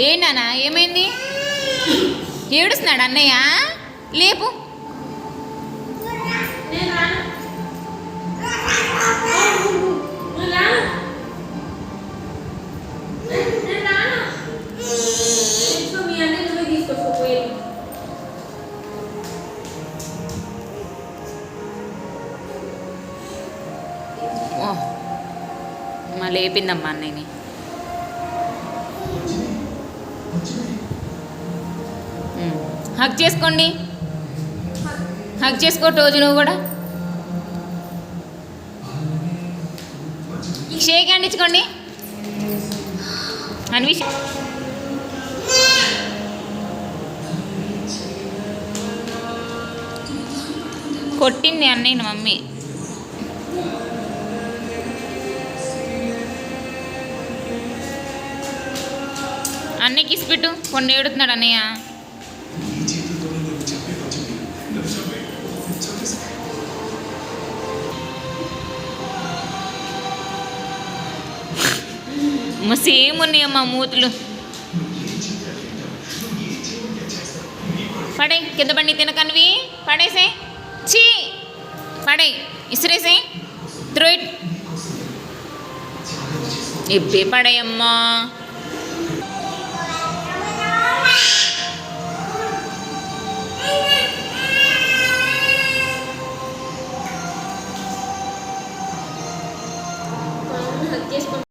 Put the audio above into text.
ఏంటనా ఏమైంది? ఏడుస్తున్నాడు అన్నయ్య? లేపు. లేపిందమ్మా అన్నయ్యని. హక్ చేసుకోండి. హక్ చేసుకో రోజు నువ్వు కూడా. షేక్ హ్యాండ్ ఇచ్చుకోండి. అన్విష్ కొట్టింది అన్నయ్య మమ్మీ. అన్నయ్యకి ఇసిపెట్టు కొన్ని ఏడుతున్నాడు అన్నయ్య. అమ్మ, సేమ్ ఉన్నాయమ్మా మూతులు? పడే కింద బండి తినకనివి. పడేసే. చీ. పడే ఇసిరేసే. Throw it. ఇప్పే పడేయమ్మా. హక్ చేసుకుంటారు